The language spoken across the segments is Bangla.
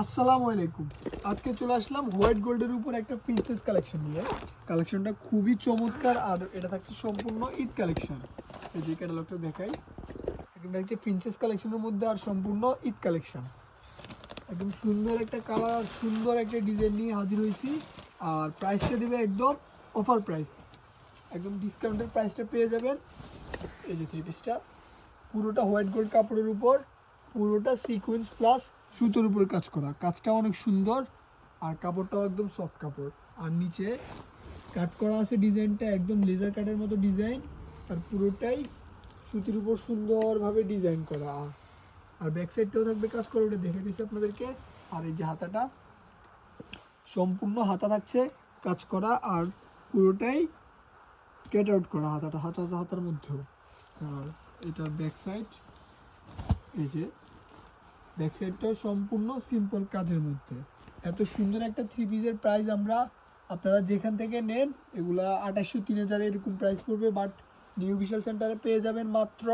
আসসালামু আলাইকুম। আজকে চলে আসলাম হোয়াইট গোল্ডের উপর একটা প্রিন্সেস কালেকশন নিয়ে। কালেকশনটা খুবই চমৎকার আর এটা থাকছে সম্পূর্ণ ঈদ কালেকশন এই যে ক্যাটালগটা দেখাই। একদম হচ্ছে প্রিন্সেস কালেকশনের মধ্যে আর সম্পূর্ণ ঈদ কালেকশন একদম সুন্দর একটা কালার সুন্দর একটা ডিজাইন নিয়ে হাজির হয়েছি। আর প্রাইসটা দেবে একদম অফার প্রাইস একদম ডিসকাউন্টের প্রাইসটা পেয়ে যাবেন। এই যে থ্রি পিসটা পুরোটা হোয়াইট গোল্ড কাপড়ের উপর। পুরোটা সিকোয়েন্স প্লাস সুতোর উপর কাজ করা। কাজটা অনেক সুন্দর, আর কাপড়টাও একদম সফট কাপড়। আর নিচে কাট করা আছে ডিজাইনটা একদম লেজার কাটের মতো ডিজাইন আর পুরোটাই সুতির উপর সুন্দরভাবে ডিজাইন করা। আর ব্যাক সাইডটাও থাকবে কাজ করে, ওটা দেখে দিচ্ছি আপনাদেরকে। আর এই যে হাতাটা, সম্পূর্ণ হাতা থাকছে কাজ করা, আর পুরোটাই কেট আউট করা হাতাটা, হাতা হাতার মধ্যেও। আর এটা ব্যাক সাইড এই যে ব্যাক সাইডটাও সম্পূর্ণ সিম্পল কাজের মধ্যে। এত সুন্দর একটা থ্রি পিসের প্রাইস আমরা আপনারা যেখান থেকে নেন, এগুলা আঠাশশো, তিন হাজার এরকম প্রাইস পড়বে বাট নিউ বিশাল সেন্টারে পেয়ে যাবেন মাত্র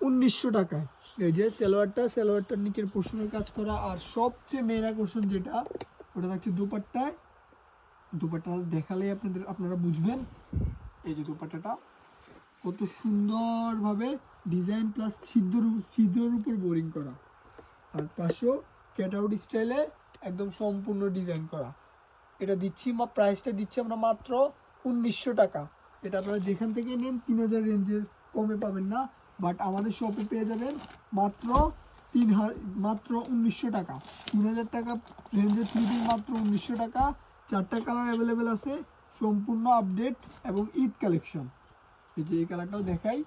উনিশশো টাকায়। এই যে সালোয়ারটা, সালোয়ারটার নিচের পোর্শনের কাজ করা, আর সবচেয়ে মেন আকর্ষণ যেটা, ওটা থাকছে দুপাট্টায়। দুপাট্টা দেখালেই আপনাদের, আপনারা বুঝবেন এই যে দুপাট্টাটা। কত সুন্দরভাবে ডিজাইন প্লাস ছিদ্র ছিদ্রের উপর বোরিং করা। আর পাশেও ক্যাট আউট স্টাইলে একদম সম্পূর্ণ ডিজাইন করা। এটা দিচ্ছি, মা প্রাইসটা দিচ্ছি আমরা মাত্র উনিশশো টাকা। এটা আপনারা যেখান থেকে নেন, তিন হাজার রেঞ্জের কমে পাবেন না বাট আমাদের শপে পেয়ে যাবেন মাত্র তিন মাত্র উনিশশো টাকা। তিন হাজার টাকা রেঞ্জের থ্রি পিস মাত্র উনিশশো টাকা। চারটা কালার অ্যাভেলেবেল আছে, সম্পূর্ণ আপডেট এবং ঈদ কালেকশন এই যে এই কালারটাও দেখাই।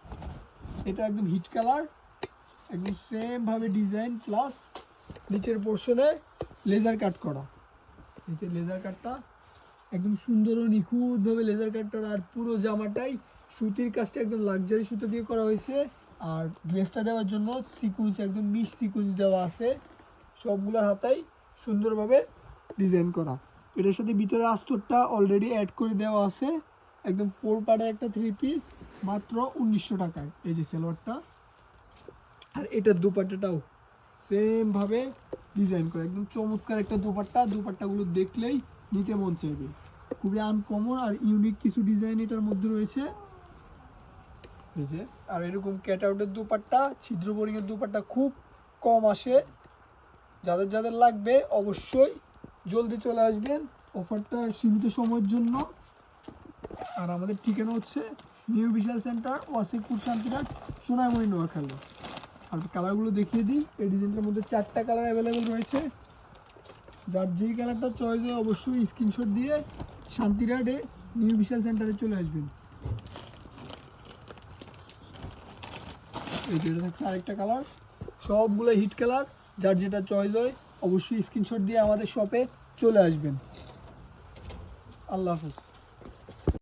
এটা একদম হিট কালার একদম সেম ভাবে ডিজাইন প্লাস নিচের পোর্শনে লেজার কাট করা। নিচের লেজার কাটটা একদম সুন্দর ও নিখুঁতভাবে লেজার কাট করা আর পুরো জামাটাই সুতির কাজটা একদম লাক্সারি সুতো দিয়ে করা হয়েছে। আর ড্রেসটা দেওয়ার জন্য সিকুয়েন্স একদম মিস সিকুয়েন্স দেওয়া আছে। সবগুলোর হাতাই সুন্দরভাবে ডিজাইন করা। এটার সাথে ভিতরে আস্তরটা অলরেডি অ্যাড করে দেওয়া আছে। একদম ফোর পার্টের একটা থ্রি পিস মাত্র উনিশশো টাকায়। এই যে সালোয়ারটা আর এটার দুপাট্টাটাও সেম ভাবে ডিজাইন করে, একদম চমৎকার একটা দুপাট্টা। দুপাট্টাগুলো দেখলেই নিতে মন চাইবে। খুবই আনকমন আর ইউনিক কিছু ডিজাইন এটার মধ্যে রয়েছে। যে, আর এরকম ক্যাট আউটের দুপাট্টা ছিদ্র বোরিংয়ের দুপাট্টা খুব কম আসে। যাদের যাদের লাগবে অবশ্যই জলদি চলে আসবেন। অফারটা সীমিত সময়ের জন্য। আর আমাদের ঠিকানা হচ্ছে নিউ বিশাল সেন্টার ওয়াসিকপুর শান্তিরাট সোনাইমণি, নোয়াখালী। আর কালারগুলো দেখিয়ে দিই। এই ডিজাইনটার মধ্যে চারটা কালার অ্যাভেলেবেল রয়েছে। যার যেই কালারটা চয়েস হয়, অবশ্যই স্ক্রিনশট দিয়ে শান্তিরাটে নিউ বিশাল সেন্টারে চলে আসবেন। এই যে এটা থাকছে আরেকটা কালার সবগুলো হিট কালার যার যেটা চয়েস হয়, অবশ্যই স্ক্রিনশট দিয়ে আমাদের শপে চলে আসবেন। আল্লাহ হাফেজ।